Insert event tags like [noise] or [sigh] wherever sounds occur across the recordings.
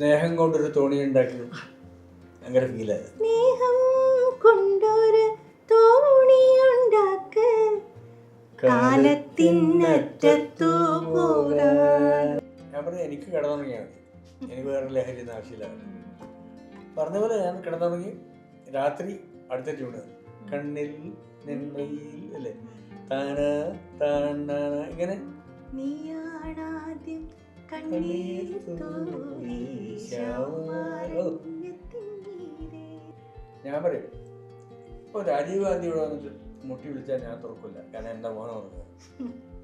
സ്നേഹം കൊണ്ടൊരു തോണി ഉണ്ടാക്കി. ഫീൽ ഫീലായി സ്നേഹം കൊണ്ടൊരു തോണിയുണ്ടാക്ക് കാലത്തിനറ്റത്തു പോകാൻ ഞാൻ പറഞ്ഞു എനിക്ക് കിടന്നുറങ്ങിയാണ് എനിക്ക് വേറെ ലഹരി ഒന്നും ആവശ്യമില്ല. പറഞ്ഞ പോലെ ഞാൻ കിടന്നുറങ്ങി രാത്രി അടുത്ത ട്യൂണ് കണ്ണിൽ നെന്മയിൽ അല്ലേ? താന താണ ഇങ്ങനെ. നീയാണാദ്യം തൂവി ഞാൻ പറയും ഇപ്പോൾ രാജീവ് ഗാന്ധി ഇവിടെ വന്നിട്ട് മുട്ടി വിളിച്ചാൽ ഞാൻ തുറക്കില്ല കാരണം എന്റെ മോനെ തുറക്കുക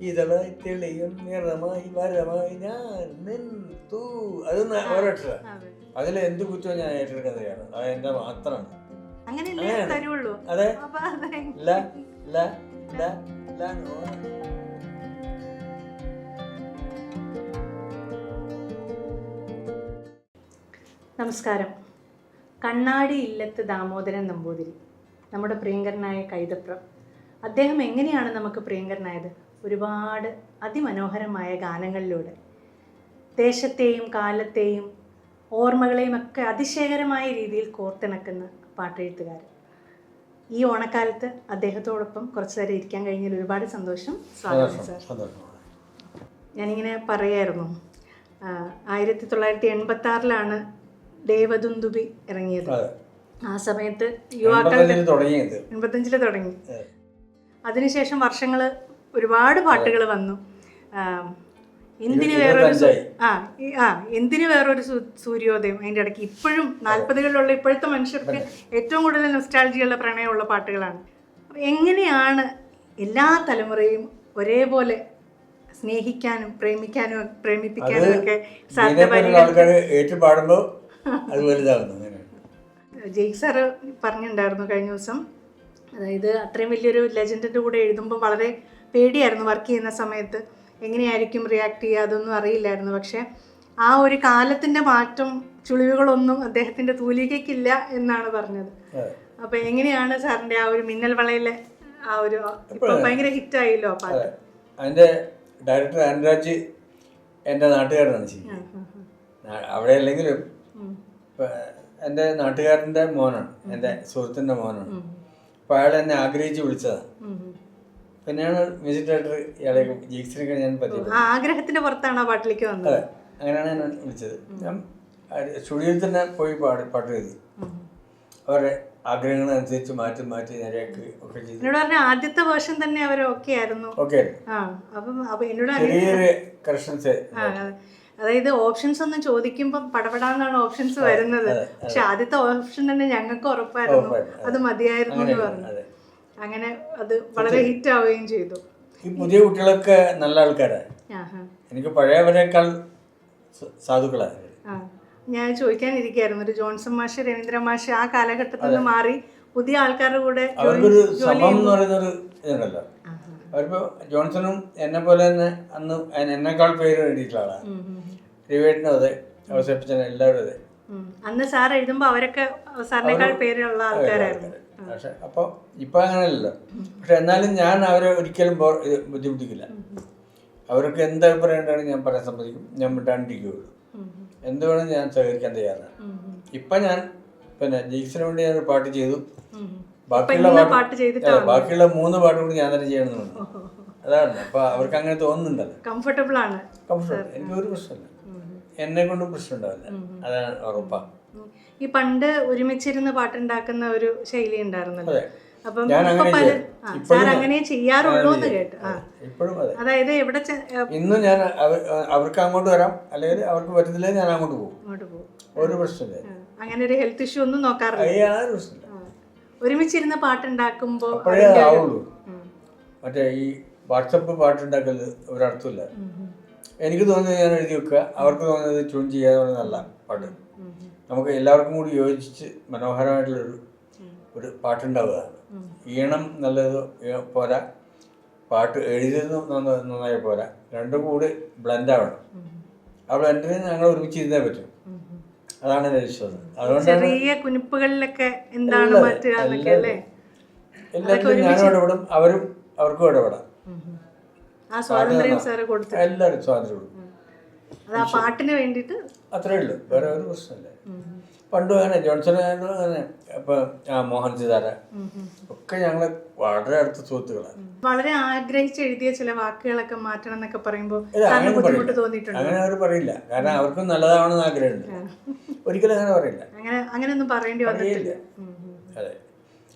ഇതളായി തെളിയും നിറമായി വരമായി ഞാൻ നിൻ തൂ അത്. അതിൽ എന്ത് കുറ്റവും ഞാൻ ഏറ്റെടുക്കാൻ തയ്യാറ് അത് എന്റെ മാത്രമാണ് അങ്ങനെയല്ലേ ല തരുള്ളൂ അതെ ല ല ല ല നമസ്കാരം. കണ്ണാടി ഇല്ലത്ത് ദാമോദരൻ നമ്പൂതിരി നമ്മുടെ പ്രിയങ്കരനായ കൈതപ്രം. അദ്ദേഹം എങ്ങനെയാണ് നമുക്ക് പ്രിയങ്കരനായത്? ഒരുപാട് അതിമനോഹരമായ ഗാനങ്ങളിലൂടെ. ദേശത്തെയും കാലത്തെയും ഓർമ്മകളെയും ഒക്കെ അതിശയകരമായ രീതിയിൽ കോർത്തിണക്കുന്ന പാട്ടെഴുത്തുകാരൻ. ഈ ഓണക്കാലത്ത് അദ്ദേഹത്തോടൊപ്പം കുറച്ചു നേരം ഇരിക്കാൻ കഴിഞ്ഞതിൽ ഒരുപാട് സന്തോഷം. സ്വാഗതം സാർ. ഞാനിങ്ങനെ പറയായിരുന്നു ആയിരത്തി തൊള്ളായിരത്തി എൺപത്തി ആറിലാണ് ദേവദുന്ദുബി ഇറങ്ങിയത്. ആ സമയത്ത് യുവാക്കൾ എൺപത്തഞ്ചിൽ തുടങ്ങി. അതെ. അതിനുശേഷം വർഷങ്ങൾ ഒരുപാട് പാട്ടുകൾ വന്നു. എന്തിന് വേറൊരു ആ ആ എന്തിന് വേറൊരു സൂര്യോദയം അതിന്റെ ഇടയ്ക്ക് ഇപ്പോഴും നാൽപ്പതുകളിലുള്ള ഇപ്പോഴത്തെ മനുഷ്യർക്ക് ഏറ്റവും കൂടുതൽ നൊസ്റ്റാൾജിയുള്ള പ്രണയമുള്ള പാട്ടുകളാണ്. എങ്ങനെയാണ് എല്ലാ തലമുറയും ഒരേപോലെ സ്നേഹിക്കാനും പ്രേമിക്കാനും പ്രേമിപ്പിക്കാനും ഒക്കെ സാധ്യത അത് വലുതാവുന്നു ജയ് ജെയ്ക്ക് സാറ് പറഞ്ഞിട്ടുണ്ടായിരുന്നു കഴിഞ്ഞ ദിവസം. അതായത് അത്രയും വലിയൊരു ലെജൻഡിന്റെ കൂടെ എഴുതുമ്പോൾ വളരെ പേടിയായിരുന്നു വർക്ക് ചെയ്യുന്ന സമയത്ത്. എങ്ങനെയായിരിക്കും റിയാക്ട് ചെയ്യുക അതൊന്നും അറിയില്ലായിരുന്നു. പക്ഷേ ആ ഒരു കാലത്തിന്റെ മാറ്റം ചുളിവുകളൊന്നും അദ്ദേഹത്തിന്റെ തൂലികയ്ക്കില്ല എന്നാണ് പറഞ്ഞത്. അപ്പം അപ്പോൾ എങ്ങനെയാണ് സാറിന്റെ ആ ഒരു മിന്നൽ വളയിലെ ആ ഒരു ഭയങ്കര ഹിറ്റായില്ലോ പാട്ട്? അതിന്റെ ഡയറക്ടർ അനുരാജ് എന്റെ നാട്ടുകാരനാണ് അവിടെ അല്ലെങ്കിലും എന്റെ നാട്ടുകാരന്റെ മോനാണ്. എന്റെ സുഹൃത്തിന്റെ മോനാണ്. അപ്പോൾ അയാൾ എന്നെ ആഗ്രഹിച്ച് വിളിച്ചതാണ്. പിന്നെയാണ് മ്യൂസിക് ഡയറക്ടർ ഇയാളെ ജീക്സിനൊക്കെ ഞാൻ പറ്റിയത് ആഗ്രഹത്തിന്റെ പുറത്താണ് ആ പാട്ടിലേക്ക് വന്നത്? അതെ. അങ്ങനെയാണ് ഞാൻ വിളിച്ചത്. ഞാൻ സ്റ്റുഡിയോയിൽ തന്നെ പോയി പാടി പാട്ട് എഴുതി അവരുടെ അവരുടെ ആഗ്രഹങ്ങളനുസരിച്ച് മാറ്റി മാറ്റി നേരെയാക്കി ഒക്കെ ചെയ്തു. എന്നോട് പറഞ്ഞ ആദ്യത്തെ വേർഷൻ തന്നെ അവർ ഓക്കെ ആയിരുന്നു. ഓക്കെ ആ അപ്പം അപ്പൊ എന്നോട് ചെറിയൊരു കറക്ഷൻസ് ആ. അതായത് ഓപ്ഷൻസ് ഒന്നും ചോദിക്കുമ്പോൾ പടപടാന്നാണ് ഓപ്ഷൻസ് വരുന്നത്. പക്ഷെ ആദ്യത്തെ ഓപ്ഷൻ തന്നെ ഞങ്ങൾക്ക് ഉറപ്പായിരുന്നു. അത്. മതിയായിരുന്നു എന്ന് പറഞ്ഞു. അങ്ങനെ അത് വളരെ ഹിറ്റ് ആവുകയും ചെയ്തു. ഈ പുതിയ കുട്ടികളൊക്കെ നല്ല ആൾക്കാരാണ്. എനിക്ക് പഴയവരെക്കാൾ സാധുക്കളാണ് ഞാൻ ചോദിക്കാനിരിക്കായിരുന്നു ഒരു ജോൺസൺ മാഷ് രവീന്ദ്ര മാഷ് ആ കാലഘട്ടത്തിൽ നിന്ന് മാറി പുതിയ ആൾക്കാരുടെ കൂടെ ജോലി- അവരിപ്പോൾ ജോൺസണും എന്നെ പോലെ തന്നെ അന്ന് എന്നെക്കാൾ പേര് നേടിയിട്ടുള്ള ആളാണ് അതെ അവസരപ്പിച്ചൻ എല്ലാവരും അതെ. അന്ന് സാർ എഴുതുമ്പോൾ അവരൊക്കെ സാറിനേക്കാൾ പേരുള്ള ആൾക്കാരായിരുന്നു. പക്ഷെ അപ്പോൾ ഇപ്പം അങ്ങനെയല്ലല്ലോ. പക്ഷെ എന്നാലും ഞാൻ അവരെ ഒരിക്കലും ബുദ്ധിമുട്ടിക്കില്ല. അവർക്ക് എന്ത് അഭിപ്രായം ഞാൻ പറയാൻ സമ്മതിക്കും. ഞാൻ മിണ്ടാണ്ടിരിക്കുകയുള്ളൂ എന്തുവേണം എന്ത് വേണം ഞാൻ സഹകരിക്കാൻ തയ്യാറാണ്. ഇപ്പം ഞാൻ പിന്നെ ജീക്സിന് വേണ്ടി ഞാൻ ഒരു പാട്ട് ചെയ്തു. ബാക്കിയുള്ള പാട്ട് ബാക്കിയുള്ള മൂന്ന് പാട്ടും കൂടി ഞാൻ തന്നെ ചെയ്യണമെന്ന് അതാണ്. അപ്പൊ അവർക്ക് അങ്ങനെ തോന്നുന്നുണ്ടല്ലോ കംഫർട്ടബിൾ ആണ് കംഫർട്ടബിൾ എനിക്ക് ഒരു പ്രശ്നമില്ല. എന്നെ കൊണ്ടും പ്രശ്നം ഉണ്ടാവില്ല അതാണ് ഉറപ്പാ. ഈ പണ്ട് ഒരുമിച്ചിരുന്ന് പാട്ടുണ്ടാക്കുന്ന ഒരു ശൈലി ഉണ്ടായിരുന്നല്ലോ. അപ്പം സാർ അങ്ങനെ ചെയ്യാറുള്ളൂ എന്ന് കേട്ടു. അതായത് എവിടെ ഇന്നും ഞാൻ അവർക്ക് അങ്ങോട്ട് വരാം. അല്ലെങ്കിൽ അവർക്ക് പറ്റുന്നില്ല ഞാൻ അങ്ങോട്ട് പോകും. അങ്ങോട്ട് പോകും. ഒരു പ്രശ്നമില്ല. അങ്ങനെ ഒരു ഹെൽത്ത് ഇഷ്യൂ ഒന്നും നോക്കാറില്ല അത് യാതൊരു പ്രശ്നമില്ല ആ. ഒരുമിച്ചിരുന്ന് പാട്ടുണ്ടാക്കുമ്പോ അപ്പോഴേ ആവുള്ളൂ. മറ്റേ ഈ വാട്സപ്പ് പാട്ടുണ്ടാക്കൽ ഒരർത്ഥമില്ല. എനിക്ക് തോന്നുന്നത് ഞാൻ എഴുതി വെക്കുക. അവർക്ക് തോന്നുന്നത് ട്യൂൺ ചെയ്യാതെ നല്ല പാട്ട്. നമുക്ക് എല്ലാവർക്കും കൂടി യോജിച്ച് മനോഹരമായിട്ടുള്ളൊരു ഒരു പാട്ടുണ്ടാവുകയാണ് ഈണം നല്ലത് പോരാ. പാട്ട് എഴുതിയത് നന്ന- നന്നായി പോരാ. രണ്ടും കൂടി ബ്ലെൻഡ് ആവണം ആ ബ്ലെൻഡിന് ഞങ്ങൾ ഒരുമിച്ച് ഇരുന്നേ പറ്റും. അതാണ് എന്റെ വിശ്വാസം. അതുകൊണ്ടാണ് ചെറിയ കുനിപ്പുകളിലൊക്കെ എന്താണ് മാറ്റുക എന്നൊക്കെ അല്ലേ? എല്ലാവരും ഞാനും ഇടപെടും അവരും അവർക്കും ഇടപെടാം. ആ സ്വാതന്ത്ര്യം സാറ് കൊടുത്തു എല്ലാവരും സ്വാതന്ത്ര്യം കൊടുക്കും. അത് ആ പാട്ടിന് വേണ്ടിയിട്ട്? അത്രേ ഉള്ളൂ വേറെ ഒരു പ്രശ്നമില്ല. പണ്ടും അങ്ങനെ ജോൺസൺ അങ്ങനെ ഇപ്പം മോഹൻ സിതാര ഒക്കെ ഞങ്ങൾ വളരെ അടുത്ത സുഹൃത്തുക്കളാണ് വളരെ ആഗ്രഹിച്ച് എഴുതിയ ചില വാക്കുകളൊക്കെ മാറ്റണം എന്നൊക്കെ പറയുമ്പോൾ അങ്ങനെ ബുദ്ധിമുട്ട് പറയില്ല. തോന്നിയിട്ടുണ്ട്? അങ്ങനെ അവർ പറയില്ല. കാരണം അവർക്കും നല്ലതാവണമെന്ന് ആഗ്രഹമുണ്ട്. ഒരിക്കലും അങ്ങനെ പറയില്ല. അങ്ങനെ അങ്ങനെയൊന്നും പറയേണ്ടി വന്നിട്ടില്ല. അതെ.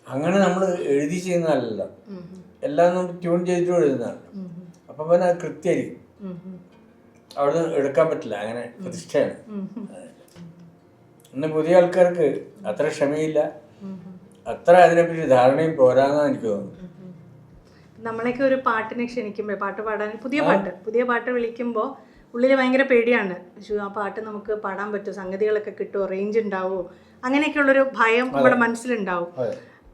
അങ്ങനെ നമ്മൾ എഴുതി ചെയ്യുന്നതല്ലല്ലോ. എല്ലാം ട്യൂൺ ചെയ്തിട്ട് എഴുതുന്നതാണ്. അപ്പൊ പിന്നെ കൃത്യമായിരിക്കും. അവിടെ എടുക്കാൻ പറ്റില്ല. അങ്ങനെ പ്രതിഷ്ഠയാണ്. അതെ. ഇന്ന് പുതിയ ആൾക്കാർക്ക് അത്ര ക്ഷമയില്ല. അത്ര അതിനെപ്പറ്റി ധാരണയും പോരാന്നാണ് എനിക്ക് തോന്നുന്നത്. നമ്മളെയൊക്കെ ഒരു പാട്ടിനെ ക്ഷണിക്കുമ്പോൾ പാട്ട് പാടാൻ പുതിയ പാട്ട് പുതിയ പാട്ട് വിളിക്കുമ്പോൾ ഉള്ളിൽ ഭയങ്കര പേടിയാണ്. ആ പാട്ട് നമുക്ക് പാടാൻ പറ്റുമോ? സംഗതികളൊക്കെ കിട്ടുമോ? റേഞ്ച് ഉണ്ടാവുമോ? അങ്ങനെയൊക്കെയുള്ളൊരു ഭയം നമ്മുടെ മനസ്സിലുണ്ടാവും.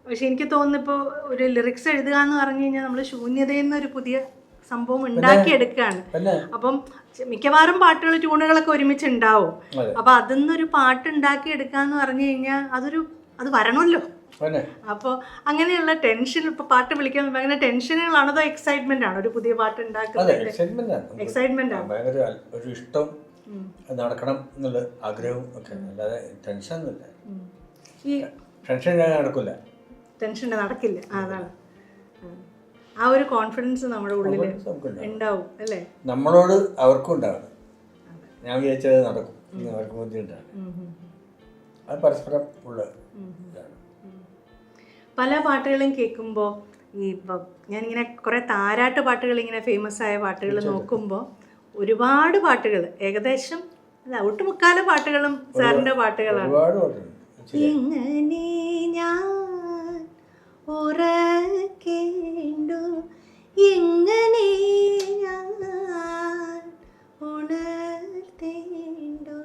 പക്ഷെ എനിക്ക് തോന്നുന്നു ഇപ്പോൾ ഒരു ലിറിക്സ് എഴുതുക എന്ന് പറഞ്ഞു കഴിഞ്ഞാൽ നമ്മൾ ശൂന്യതയിൽ നിന്ന് പുതിയ സംഭവം ഉണ്ടാക്കിയെടുക്കുകയാണ് അപ്പം മിക്കവാറും പാട്ടുകൾ ട്യൂണുകളൊക്കെ ഒരുമിച്ച് ഉണ്ടാവും. അപ്പൊ അതിന്നൊരു പാട്ട് ഉണ്ടാക്കി എടുക്കാന്ന് പറഞ്ഞു കഴിഞ്ഞാൽ അതൊരു അത് വരണമല്ലോ. അപ്പൊ അപ്പോൾ അങ്ങനെയുള്ള ടെൻഷൻ ഇപ്പൊ പാട്ട് വിളിക്കാൻ ഭയങ്കര ടെൻഷനുകളാണ്. അതോ എക്സൈറ്റ്മെന്റ് ആണ് ഒരു പുതിയ പാട്ട് ഉണ്ടാക്കുന്നത്? എക്സൈറ്റ്മെന്റ് ആണ്. ഒരു ഇഷ്ടം നടക്കണം എന്നുള്ള ആഗ്രഹവും ഒക്കെ അല്ലാതെ ടെൻഷൻ ഒന്നുമില്ല ഈ ടെൻഷൻ നടക്കില്ല. ടെൻഷൻ നടക്കില്ല. അതാണ്. ആ ഒരു കോൺഫിഡൻസ് നമ്മുടെ ഉള്ളിൽ ഉണ്ടാവും അല്ലേ? നമ്മളോട് അവർക്കും ഉണ്ടാവണം. ഞാൻ വിചാരിച്ചത് നടക്കും. അവർക്കും ബുദ്ധിമുട്ടാണ്. അത് പരസ്പരം ഉള്ള പല പാട്ടുകളും കേൾക്കുമ്പോൾ ഈ ഇപ്പം ഞാനിങ്ങനെ കുറേ താരാട്ട് പാട്ടുകൾ ഇങ്ങനെ ഫേമസ് ആയ പാട്ടുകൾ നോക്കുമ്പോൾ ഒരുപാട് പാട്ടുകൾ ഏകദേശം അല്ല ഒട്ടുമുക്കാല പാട്ടുകളും സാറിന്റെ പാട്ടുകളാണ്. എങ്ങനെ ഞാൻ ഉറക്കേണ്ടു എങ്ങനെ ഉണർത്തേണ്ടു?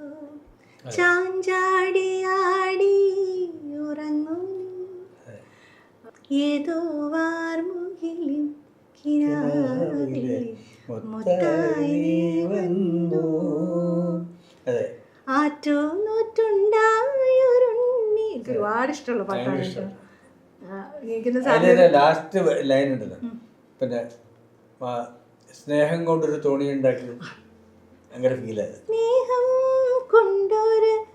ചാഞ്ചാടിയാടി ഉറങ്ങും. ഏതോ വാർമുകിലും കിനാവിലെ മുത്തായി നീ വന്നു. അതെ. ആറ്റോ നൂറ്റുണ്ടായൊരുണ്ണി എനിക്ക് ഒരുപാട് ഇഷ്ടമുള്ള പാട്ടാണ് ലാസ്റ്റ് ലൈൻ ഉണ്ടല്ലോ പിന്നെ സ്നേഹം കൊണ്ടൊരു തോണി ഉണ്ടാക്കി. അങ്ങനെ ഫീലായത് സ്നേഹം കൊണ്ടൊരു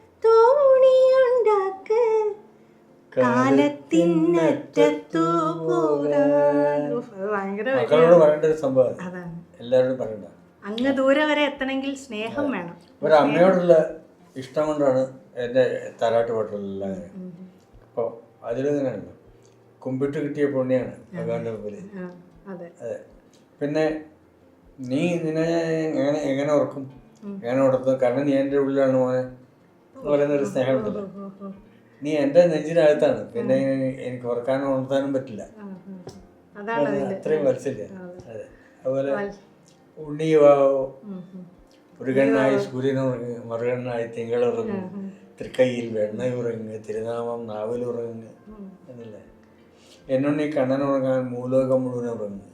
കാലത്തിനറ്റത്തു അത് ഭയങ്കര വലിയ- മക്കളോട് പറയേണ്ട ഒരു സംഭവം എല്ലാവരോടും പറയണ്ട. അങ്ങ് ദൂരെ വരെ എത്തണമെങ്കിൽ സ്നേഹം വേണം. ഒരു അമ്മയോടുള്ള ഇഷ്ടം കൊണ്ടാണ് എന്റെ തലാട്ട് പാട്ടുകളെല്ലാം അപ്പോൾ അതിലിങ്ങനെയാണ് കുമ്പിട്ട് കിട്ടിയ പുണ്യാണ് ഭഗവാന്റെ മുമ്പിൽ അതെ. പിന്നെ നീ നിന്നെ എങ്ങനെ എങ്ങനെ ഓർക്കും? എങ്ങനെ ഓർത്തും? കാരണം നീ എന്റെ ഉള്ളിലാണ് മോനെ. പറയുന്നൊരു സ്നേഹമുണ്ടല്ലോ. നീ എന്റെ നെഞ്ചിനകത്താണ് പിന്നെ എനിക്ക് ഓർക്കാനും ഉണർത്താനും പറ്റില്ല. അത്രയും മനസ്സില്ല അതെ. അതുപോലെ ഉണ്ണി ഉണ്ണിവാവോ ഉം, ഉം. ഒരു കണ്ണായി സൂര്യനുറങ്ങ് മറുകണ്ണായി തിങ്കളുറങ്ങ് തൃക്കൈയിൽ വെണ്ണയുറങ്ങ് തിരുനാമം നാവിലുറങ്ങ് എന്നല്ലേ? എന്നുണ്ണി കണ്ണനുറങ്ങാൻ മൂലോകം മുഴുവൻ ഉറങ്ങ്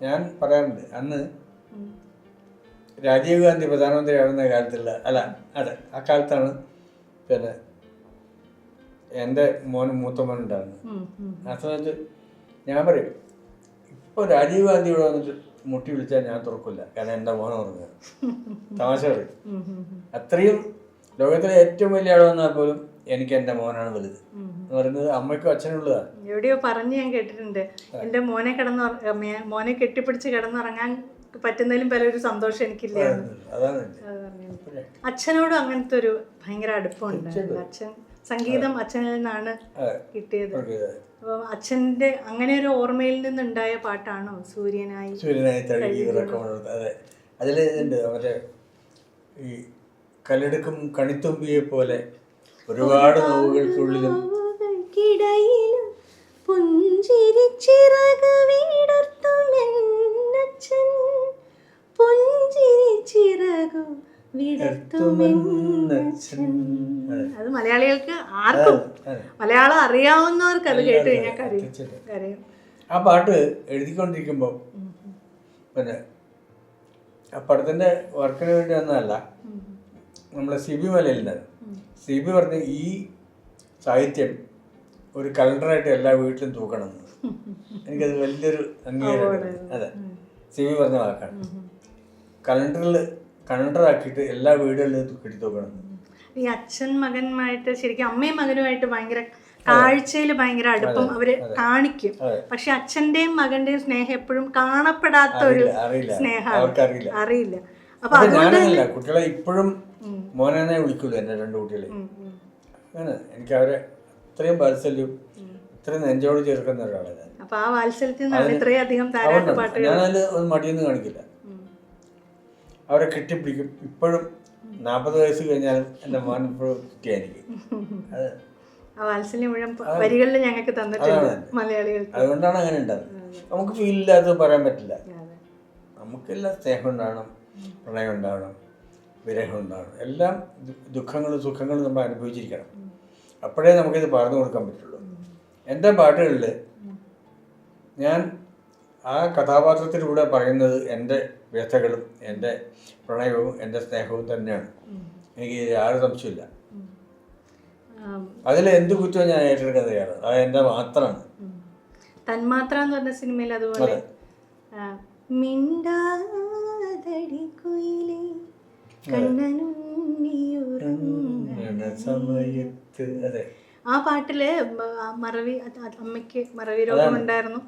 ഞാൻ പറയാറുണ്ട് അന്ന്. രാജീവ് ഗാന്ധി പ്രധാനമന്ത്രി ആവുന്ന കാലത്തുള്ള അല്ല അതെ ആ കാലത്താണ് പിന്നെ എന്റെ മോൻ മൂത്ത മോൻ ഉണ്ടായിരുന്നത് ഉം, ഉം. ആ സമയത്ത് ഞാൻ പറയും ഇപ്പോൾ രാജീവ് ഗാന്ധി ഇവിടെ വന്നിട്ട് മുട്ടി വിളിച്ചാൽ ഞാൻ തുറക്കില്ല കാരണം എന്റെ മോൻ ഉറങ്ങുക തമാശ പറയും. അത്രയും ലോകത്തിലെ ഏറ്റവും വലിയ ആൾ വന്നാൽ പോലും എനിക്ക് എന്റെ മോനാണ് വലുത്. എന്ന് പറയുന്നത് അമ്മയ്ക്കും അച്ഛനുള്ളതാണ് എവിടെയോ പറഞ്ഞ് ഞാൻ കേട്ടിട്ടുണ്ട്. എന്റെ മോനെ കിടന്ന് മോനെ കെട്ടിപ്പിടിച്ച് കിടന്നുറങ്ങാൻ പറ്റുന്നതിലും പല ഒരു സന്തോഷം എനിക്കില്ല അച്ഛനോടും അങ്ങനത്തെ ഒരു ഭയങ്കര അടുപ്പമുണ്ട്. അച്ഛൻ സംഗീതം അച്ഛനിൽ നിന്നാണ് കിട്ടിയത്. അപ്പൊ അച്ഛന്റെ അങ്ങനെ ഒരു ഓർമ്മയിൽ നിന്നുണ്ടായ പാട്ടാണോ? സൂര്യനായി സൂര്യനായി തഴുകി ഇറക്കമാണ് അതെ. അതിൽ ഇതുണ്ട്. മറ്റേ ഈ കല്ലെടുക്കും കണിത്തുമ്പിയെ പോലെ ഒരുപാട് നോവുകൾക്കുള്ളിലും അത് മലയാളികൾക്ക് ആർക്കും മലയാളം അറിയാവുന്നവർക്ക് അത് കേട്ട് കഴിഞ്ഞാൽ കരയും ആ പാട്ട് എഴുതിക്കൊണ്ടിരിക്കുമ്പോൾ പിന്നെ ആ പടത്തിന്റെ വർക്കിന് വേണ്ടി വന്നതല്ല നമ്മളെ സി ബി മലയിലുണ്ടായിരുന്നു സി ബി പറഞ്ഞ ഈ സാഹിത്യം ഒരു കലണ്ടറായിട്ട് എല്ലാ വീട്ടിലും തൂക്കണം എന്ന്. എനിക്കത് വലിയൊരു [laughs] അംഗീകാരം. അതെ. സി ബി പറഞ്ഞ വാക്കാണ്. കലണ്ടറിൽ കണ്ടറാക്കിയിട്ട് എല്ലാ വീടുകളിലും കെട്ടി നോക്കണം ഈ അച്ഛൻ മകനുമായിട്ട് ശരിക്കും അമ്മയും മകനുമായിട്ട് ഭയങ്കര കാഴ്ചയിൽ ഭയങ്കര അടുപ്പം അവർ കാണിക്കും. പക്ഷെ അച്ഛന്റെയും മകന്റെയും സ്നേഹം എപ്പോഴും കാണപ്പെടാത്ത ഒരു സ്നേഹമാണ്. അറിയില്ല. അപ്പൊ അതുകൊണ്ട് കുട്ടികളെ ഇപ്പോഴും മോനെ വിളിക്കുള്ളൂ എന്റെ രണ്ട് കുട്ടികളെ. അങ്ങനെ എനിക്ക് അവരെ ഇത്രയും വാത്സല്യം ഇത്രയും നെഞ്ചോട് ചേർക്കുന്ന ഒരാളാണ് അപ്പൊ ആ വാത്സല്യത്തിൽ നിന്നാണ് ഇത്രയും അധികം താരാട്ട് പാട്ടുകൾ ഞാനതിൽ മടിയൊന്നും കാണിക്കില്ല. അവരെ കെട്ടിപ്പിടിക്കും. ഇപ്പോഴും നാൽപ്പത് വയസ്സ് കഴിഞ്ഞാൽ എന്റെ മോൻ ഇപ്പോഴും കുട്ടിയായിരിക്കും അത് വാത്സല്യം മുഴുവൻ പ- വരികളിൽ ഞങ്ങൾക്ക് തന്നിട്ടുണ്ട് അതുകൊണ്ടാണ് അങ്ങനെ ഉണ്ടാകുന്നത് നമുക്ക് ഫീൽ ഇല്ലാത്തത് പറയാൻ പറ്റില്ല. നമുക്കെല്ലാം സ്നേഹം ഉണ്ടാവണം പ്രണയം ഉണ്ടാവണം വിരഹം ഉണ്ടാവണം. എല്ലാം ദുഃഖങ്ങളും സുഖങ്ങളും നമ്മൾ അനുഭവിച്ചിരിക്കണം. അപ്പോഴേ നമുക്കിത് പറഞ്ഞു കൊടുക്കാൻ പറ്റുള്ളൂ. എന്റെ പാട്ടുകളിൽ ഞാൻ ആ കഥാപാത്രത്തിലൂടെ പറയുന്നത് എന്റെ വ്യഥകളും എന്റെ പ്രണയവും എന്റെ സ്നേഹവും തന്നെയാണ്. എനിക്ക് യാതൊരു സംശയമില്ല അതിൽ എന്ത് കുറ്റവും ഞാൻ ഏറ്റെടുക്കാൻ തയ്യാറാണ് അത് എന്റെ മാത്രമാണ്. തന്മാത്ര എന്ന് പറഞ്ഞ സിനിമയിൽ അതുപോലെ മിണ്ടാതടി കുയിലേ സമയത്ത് അതെ. ആ പാട്ടിൽ മറവി അമ്മയ്ക്ക് മറവി രോഗം ഉണ്ടായിരുന്നു.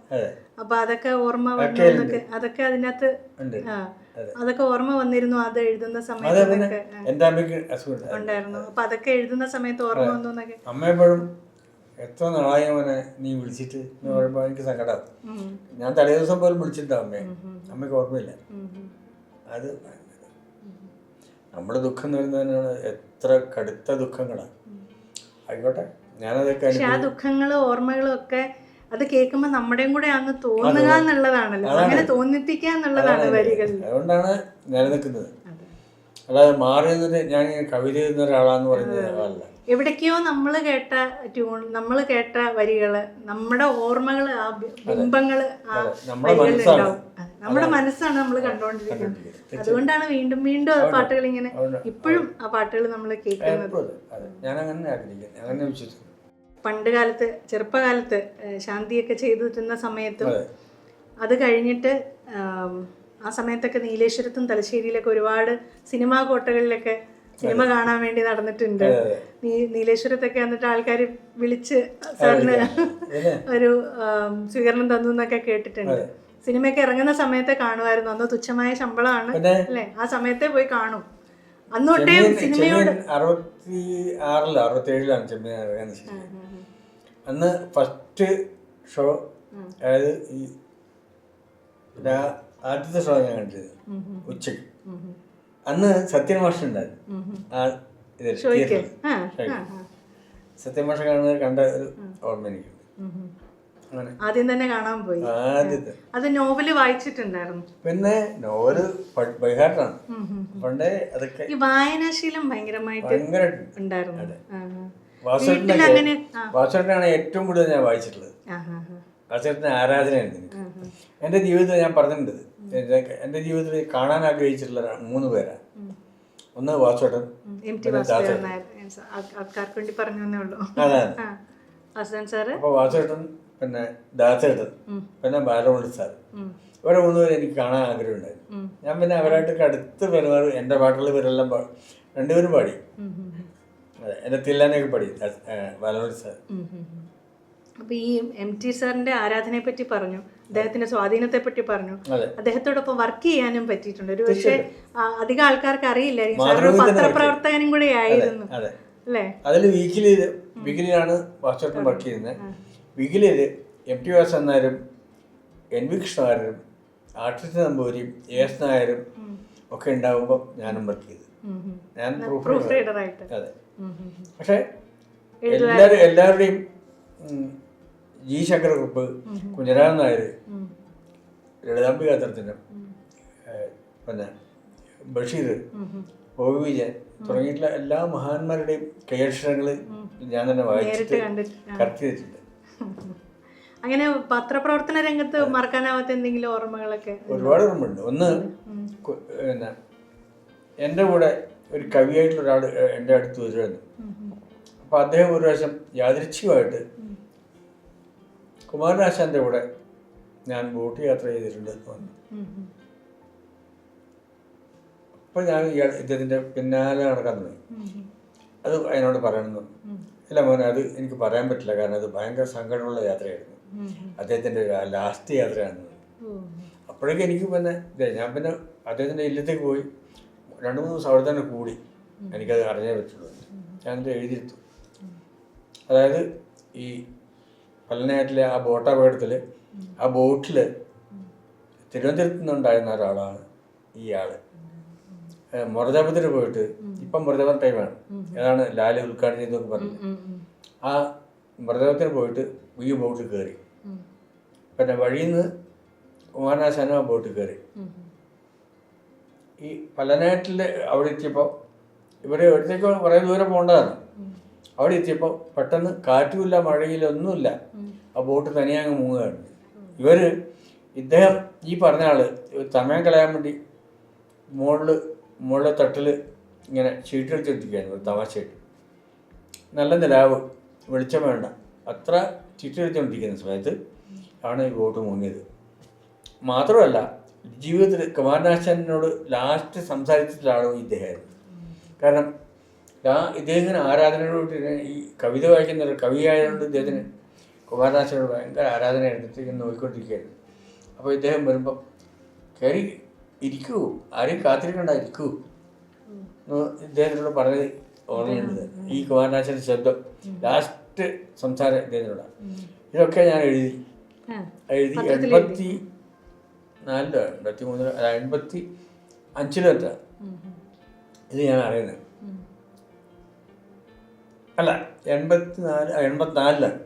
അപ്പൊ അതൊക്കെ ഓർമ്മ വന്നു അതൊക്കെ അതിനകത്ത് അതൊക്കെ ഓർമ്മ വന്നിരുന്നു അത് എഴുതുന്ന സമയത്ത് പിന്നെ അമ്മയ്ക്ക് ഉണ്ടായിരുന്നു. അപ്പൊ അതൊക്കെ എഴുതുന്ന സമയത്ത് ഓർമ്മ വന്നു എന്നൊക്കെ. അമ്മ എപ്പോഴും എത്ര നാളായി അവനെ നീ വിളിച്ചിട്ട് എന്ന് പറയുമ്പോൾ എനിക്ക് സങ്കടം ഞാൻ തലേ ദിവസം പോലും വിളിച്ചിട്ടുണ്ടാവും അമ്മയെ. അമ്മയ്ക്ക് ഓർമ്മയില്ല. അത് നമ്മുടെ ദുഃഖം എന്ന് പറയുന്നതിനാണ് എത്ര കടുത്ത ദുഃഖങ്ങളാണ്. ആയിക്കോട്ടെ. പക്ഷെ ആ ദുഃഖങ്ങളും ഓർമ്മകളും ഒക്കെ അത് കേൾക്കുമ്പോ നമ്മുടെയും കൂടെ അങ്ങ് തോന്നുക എന്നുള്ളതാണല്ലോ. അങ്ങനെ തോന്നിപ്പിക്കുക എന്നുള്ളതാണ് വരികളിൽ അതുകൊണ്ടാണ് നിലനിൽക്കുന്നത്. അല്ലാതെ മാറി ഞാൻ കവിത എഴുതുന്ന ഒരാളാന്ന് പറയുന്നത് എവിടേക്കോ നമ്മൾ കേട്ട ട്യൂൺ നമ്മൾ കേട്ട വരികൾ നമ്മുടെ ഓർമ്മകൾ ആ ബിംബങ്ങൾ ആ. നമ്മുടെ മനസ്സാണ്. നമ്മൾ കണ്ടുകൊണ്ടിരിക്കുന്നത് അതുകൊണ്ടാണ് വീണ്ടും വീണ്ടും ആ പാട്ടുകൾ ഇങ്ങനെ ഇപ്പോഴും ആ പാട്ടുകൾ നമ്മൾ കേൾക്കുന്നത്. ഞാൻ അങ്ങനെ അങ്ങനെ വിശ്വസിക്കുന്നു. പണ്ട് കാലത്ത് ചെറുപ്പകാലത്ത് ശാന്തിയൊക്കെ ചെയ്തിരുന്ന സമയത്തും അതെ. കഴിഞ്ഞിട്ട് ആ സമയത്തൊക്കെ നീലേശ്വരത്തും തലശ്ശേരിയിലൊക്കെ ഒരുപാട് സിനിമാ കോട്ടകളിലൊക്കെ സിനിമ കാണാൻ വേണ്ടി നടന്നിട്ടുണ്ട്. നീ നീലേശ്വരത്തൊക്കെ എന്നിട്ട് ആൾക്കാർ വിളിച്ച് സാറിന് ഒരു സ്വീകരണം തന്നു എന്നൊക്കെ കേട്ടിട്ടുണ്ട്. സിനിമയൊക്കെ ഇറങ്ങുന്ന സമയത്തെ കാണുമായിരുന്നു. അന്ന് തുച്ഛമായ ശമ്പളമാണ്. അല്ലെ? ആ സമയത്തെ പോയി കാണും. അന്നോട്ടേ സിനിമയോട് അറുപത്തി ആറിലോ അറുപത്തി ഏഴിലാണ് ചെമ്മീൻ ഇറങ്ങാൻ അന്ന് ഫസ്റ്റ് ഷോ അതായത് ഈ ആദ്യത്തെ ഷോ ഞാൻ കണ്ടത് ഉച്ചയ്ക്ക്. അന്ന് സത്യൻ മാഷ് ഉണ്ടായിരുന്നു. ആ ഷോയ്ക്ക്. സത്യൻ മാഷ കാണുന്നത് കണ്ട ഒരു ഓർമ്മ എനിക്കുണ്ട്. അങ്ങനെ. ആദ്യം തന്നെ കാണാൻ പോയി. ആദ്യത്തെ. അത് നോവൽ വായിച്ചിട്ടുണ്ടായിരുന്നു. പിന്നെ നോവൽ ബൈഹാർട്ടാണ്. പണ്ടേ അതൊക്കെ ഈ വായനാശീലം ഭയങ്കരമായിട്ട് ഭയങ്കരമായിട്ട് ഉണ്ടായിരുന്നു. വാസുവിനാണ് ഏറ്റവും കൂടുതൽ ഞാൻ വായിച്ചിട്ടുള്ളത്. വാസുദേവന്റെ ആ, ആ. ആരാധനയാണ് എനിക്ക് എന്റെ ജീവിതത്തിൽ ഞാൻ പറഞ്ഞിട്ടുണ്ട്. എന്റെ- ജീവിതത്തിൽ കാണാൻ ആഗ്രഹിച്ചിട്ടുള്ള മൂന്ന് പേരാണ് ഒന്ന് വാസുദേവൻ ആൾക്കാർക്ക് വേണ്ടി പറഞ്ഞു അതാണ് വാസുദേവൻ പിന്നെ ദാസേട്ടൻ പിന്നെ ബാലമുള്ളി സാർ. ഇവരെ മൂന്നുപേരും എനിക്ക് കാണാൻ ആഗ്രഹമുണ്ടായിരുന്നു. ഞാൻ പിന്നെ അവരായിട്ടൊക്കെ അടുത്ത് പെരുമാറി എന്റെ പാട്ടുകൾ ഇവരെല്ലാം രണ്ടുപേരും പാടി. എന്റെ തില്ലാനൊക്കെ സാർ. അപ്പൊ ഈ എം ടി സാറിന്റെ ആരാധനയെ പറ്റി പറഞ്ഞു അദ്ദേഹത്തിന്റെ സ്വാധീനത്തെ പറ്റി പറഞ്ഞു. അദ്ദേഹത്തോടൊപ്പം വർക്ക് ചെയ്യാനും പറ്റിയിട്ടുണ്ട്. ഒരു പക്ഷേ അധികം ആൾക്കാർക്ക് അറിയില്ല പത്രപ്രവർത്തകനും കൂടെ ആയിരുന്നു. അല്ലേ? അതിൽ വീക്കിലി വീക്കിലിയാണ് വാസുവേട്ടൻ വർക്ക് ചെയ്യുന്നത്. വീക്കിലിയിൽ എം ടി വാസൻ നായരും എൻ വി കൃഷ്ണനായരും ആർട്ടിസ്റ്റ് നമ്പൂരിയും എ എസ് നായരും ഒക്കെ ഉണ്ടാകുമ്പോൾ ഞാനും വർക്ക് ചെയ്തു. ഞാൻ പ്രൂഫ് റീഡറായിട്ട് അതെ. പക്ഷേ എല്ലാവരും എല്ലാവരുടെയും ജി ശങ്കരകുറുപ്പ് കുഞ്ഞരാജൻ നായർ. ലളിതാംബിക തരത്തിനും പിന്നെ ബഷീർ ഒ വി വിജയൻ തുടങ്ങിയിട്ടുള്ള എല്ലാ മഹാന്മാരുടെയും കൈയക്ഷരങ്ങൾ ഞാൻ തന്നെ വായിച്ചിട്ട് കറക്റ്റ് ചെയ്തിട്ടുണ്ട് [laughs] അങ്ങനെ പത്രപ്രവർത്തന രംഗത്ത് മറക്കാനാവാത്ത എന്തെങ്കിലും ഓർമ്മകളൊക്കെ ഒരുപാട് ഓർമ്മയുണ്ട്. ഒന്ന് പിന്നെ എന്റെ കൂടെ ഒരു കവിയായിട്ടുള്ള ഒരാൾ എന്റെ അടുത്ത് വരുമായിരുന്നു അപ്പോൾ അദ്ദേഹം ഒരു പ്രാവശ്യം യാദൃച്ഛികമായിട്ട് കുമാരനാശാന്റെ കൂടെ ഞാൻ ബോട്ട് യാത്ര ചെയ്തിട്ടുണ്ട് എന്ന് പറഞ്ഞു. അപ്പോൾ ഞാൻ ഇയാൾ ഇദ്ദേഹത്തിന്റെ പിന്നാലെ നടക്കാൻ തുടങ്ങി അത് അതിനോട് പറയണമെന്ന് ഇല്ല മോനെ അത് എനിക്ക് പറയാൻ പറ്റില്ല കാരണം അത് ഭയങ്കര സങ്കടമുള്ള യാത്രയായിരുന്നു. അദ്ദേഹത്തിന്റെ ലാസ്റ്റ് യാത്രയാണെന്ന്. അപ്പോഴേക്കും എനിക്ക് പിന്നെ ഞാൻ പിന്നെ അദ്ദേഹത്തിന്റെ ഇല്ലത്തേക്ക് പോയി രണ്ട് മൂന്ന് ദിവസം അവിടെ തന്നെ കൂടി. എനിക്കത് അറിഞ്ഞേ പറ്റുള്ളൂ. ഞാനത് എഴുതിയെടുത്തു. അതായത് ഈ പല്ലനാട്ടിലെ ആ ബോട്ട് അപകടത്തിൽ ആ ബോട്ടിൽ തിരുവനന്തപുരത്ത് നിന്നുണ്ടായിരുന്ന ഒരാളാണ് ഈ ആൾ. മുറജാപത്തിൽ പോയിട്ട് ഇപ്പം മുറജാപം ടൈമാണ് ഏതാണ്? ലാൽ ഉദ്ഘാടനം ചെയ്തെന്നൊക്കെ പറഞ്ഞു. ആ മൃതദേഹത്തിന് പോയിട്ട് ഈ ബോട്ടിൽ കയറി. പിന്നെ വഴിയിൽ നിന്ന് കുമാരനാശാനും ആ ബോട്ടിൽ കയറി. ഈ പലനാട്ടിൽ അവിടെ എത്തിയപ്പോൾ ഇവരെ എവിടത്തേക്ക് കുറേ ദൂരം പോകേണ്ടതാണ്. അവിടെ എത്തിയപ്പോൾ പെട്ടെന്ന് കാറ്റുമില്ല മഴയില്ല ഒന്നുമില്ല. ആ ബോട്ട് തനിയെ അങ്ങ് മുങ്ങുകയാണ് ഇവർ ഇദ്ദേഹം ഈ പറഞ്ഞ ആൾ സമയം കളയാൻ വേണ്ടി മുകളിൽ മുകളിലെ തട്ടിൽ ഇങ്ങനെ ഷീറ്റ് അടിച്ചെടുത്തിരിക്കുകയാണ് ഒരു തമാശയായിട്ട് നല്ല നിലാവ് വെളിച്ചം വേണ്ട. അത്ര ചുറ്റടിച്ചുകൊണ്ടിരിക്കുന്ന സമയത്ത് ആണ് ഈ ബോട്ട് മുങ്ങിയത്. മാത്രമല്ല ജീവിതത്തിൽ കുമാരനാശാനോട് ലാസ്റ്റ് സംസാരിച്ചിട്ടുള്ള ഇദ്ദേഹമായിരുന്നു കാരണം ആ ഇദ്ദേഹത്തിന് ആരാധനയോട് ഈ കവിത വായിക്കുന്ന ഒരു കവിയായതുകൊണ്ട് ഇദ്ദേഹത്തിന് കുമാരനാശനോട് ഭയങ്കര ആരാധന എടുത്തിട്ട് നോക്കിക്കൊണ്ടിരിക്കുകയായിരുന്നു അപ്പോൾ ഇദ്ദേഹം വരുമ്പം കയറി ഇരിക്കൂ ആരെയും കാത്തിരിക്കണ്ട ഇരിക്കൂ. ഇദ്ദേഹത്തിനോട് പറഞ്ഞത് ഓർമ്മയുണ്ട്. ഈ കുമാരനാശന്റെ ശബ്ദം ലാസ്റ്റ് സംസാരം ഇദ്ദേഹത്തിനോടാണ് ഇതൊക്കെ ഞാൻ എഴുതി. എഴുതി എൺപത്തി നാലിലോ രണ്ടായിരത്തി അല്ല എൺപത്തി ഇത് ഞാൻ അറിയുന്നത്. അല്ല എൺപത്തി നാല് എൺപത്തിനാലിലാണ്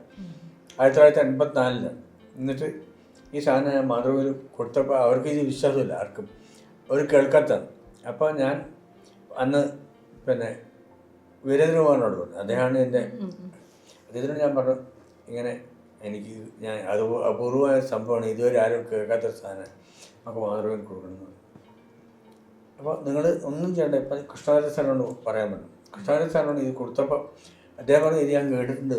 ആയിരത്തി തൊള്ളായിരത്തി എൺപത്തിനാലിലാണ് എന്നിട്ട് ഈ സാധനം ഞാൻ മാതൃഭൂമിയിൽ കൊടുത്തപ്പോൾ അവർക്ക് ഇത് വിശ്വാസമില്ല ആർക്കും. അവർ കേൾക്കാത്തതാണ് അപ്പോൾ ഞാൻ അന്ന് പിന്നെ വീരേന്ദ്രകുമാറിനോട് പറഞ്ഞു. അദ്ദേഹമാണ് എന്റെ അദ്ദേഹത്തിനോട് ഞാൻ പറഞ്ഞു ഇങ്ങനെ എനിക്ക് ഞാൻ അത് അപൂർവമായ സംഭവമാണ്. ഇതുവരെ ആരും കേൾക്കാത്തൊരു സാധനം. നമുക്ക് മാതൃഭൂമിയിൽ കൊടുക്കുന്നത് അപ്പോൾ നിങ്ങൾ ഒന്നും ചെയ്യണ്ട ഇപ്പം കൃഷ്ണവാര്യ സാറിനോട് പറയാൻ പറ്റും. കൃഷ്ണവാര്യ സാറിനോട് ഇത് കൊടുത്തപ്പോൾ അദ്ദേഹം പറഞ്ഞു ഇത് ഞാൻ കേട്ടിട്ടുണ്ട്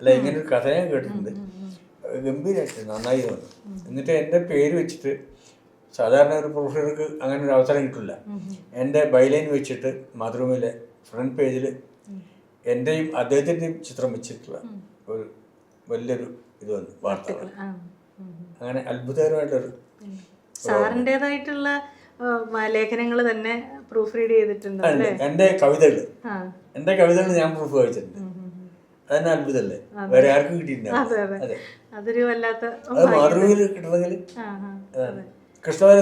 അല്ല ഇങ്ങനെ ഒരു കഥ ഞാൻ കേട്ടിട്ടുണ്ട്. ഗംഭീരമായിട്ട് നന്നായി തോന്നുന്നു എന്നിട്ട് എന്റെ പേര് വെച്ചിട്ട് സാധാരണ ഒരു പ്രൊഫസർക്ക് അങ്ങനെ ഒരു അവസരം കിട്ടില്ല. എന്റെ ബൈലൈൻ വെച്ചിട്ട് മാതൃഭൂമിയിലെ ഫ്രണ്ട് പേജിൽ എന്റെയും അദ്ദേഹത്തിന്റെയും ചിത്രം വെച്ചിട്ടുള്ള ഒരു വലിയൊരു ഇത് വന്നു വാർത്ത വന്നു. ആ. ഉം. അങ്ങനെ അത്ഭുതകരമായിട്ടൊരു സാറിന്റെതായിട്ടുള്ള ലേഖനങ്ങൾ തന്നെ പ്രൂഫ് റീഡ് ചെയ്തിട്ടുണ്ട് എന്റെ എന്റെ കവിതകൾ എന്റെ കവിതകൾ ഞാൻ പ്രൂഫ് വായിച്ചിട്ടുണ്ട്. അതന്നെ അത്ഭുതമല്ലേ വേറെ ആർക്കും കിട്ടിയിട്ടില്ല. അതെ അതെ. അതെ. അതൊരു വല്ലാത്ത കിട്ടണമെങ്കിൽ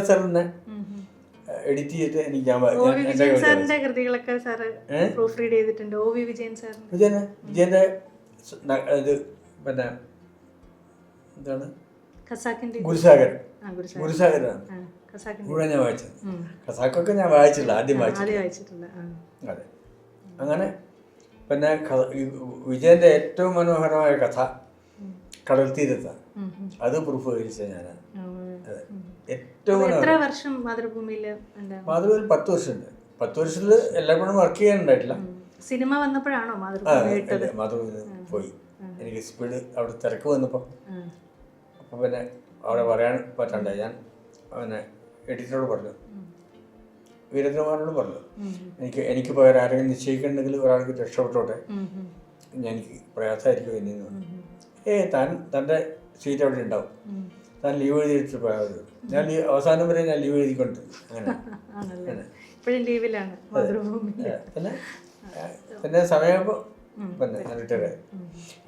സാറിനെ ഉം. എഡിറ്റ് ചെയ്തിട്ട് എനിക്ക് ഞാൻ സാറിന്റെ കൃതികളൊക്കെ സാറ് പ്രൂഫ് റീഡ് ചെയ്തിട്ടുണ്ട്. ഒ വി വിജയൻ വിജയൻ വിജയന്റെ ഇത് പിന്നെ എന്താണ്? ഖസാക്കിന്റെ ഗുരുസാഗരൻ ആ മുഴുവൻ ഞാൻ വായിച്ചത്. ഖസാക്കൊക്കെ ഞാൻ വായിച്ചില്ല ആദ്യം വായിച്ചിട്ടില്ല അതെ. അങ്ങനെ പിന്നെ വിജയന്റെ വിജയന്റെ ഏറ്റവും മനോഹരമായ കഥ കടൽ തീരത്താണ്. അത് പ്രൂഫ് കഴിച്ച ഞാനാണ്. അതെ. ഏറ്റവും വർഷം മാതൃഭൂമിയിൽ പത്ത് വർഷമുണ്ട്. പത്ത് വർഷത്തിൽ എല്ലായ്പ്പോഴും വർക്ക് ചെയ്യാനുണ്ടായിട്ടില്ല. സിനിമ വന്നപ്പോഴാണോ മാതൃഭൂമി പോയി. എനിക്ക് സ്പീഡ് അവിടെ തിരക്ക് വന്നപ്പോൾ അപ്പൊ പിന്നെ അവിടെ പറയാൻ പറ്റണ്ടേ ഞാൻ പിന്നെ എഡിറ്ററോട് പറഞ്ഞു. വീരേന്ദ്രകുമാറിനോട് പറഞ്ഞു. എനിക്ക് എനിക്ക് പകരം ആരെങ്കിലും നിശ്ചയിക്കണമെങ്കിൽ ഒരാൾക്ക് രക്ഷപ്പെട്ടോട്ടെ? എനിക്ക് പ്രയാസമായിരിക്കും ഇനി എന്ന് പറഞ്ഞു. ഉം, ഏ താൻ തന്റെ സീറ്റ് അവിടെ ഉണ്ടാവും. താൻ ലീവ് എഴുതിയിട്ട് പോയാൽ ഞാൻ ലീവ് അവസാനം വരെ ഞാൻ ലീവ് എഴുതിക്കൊണ്ട് അങ്ങനെ. [laughs] പിന്നെ പിന്നെ സമയം പിന്നെ ഞാൻ റിട്ടയർ ആയി.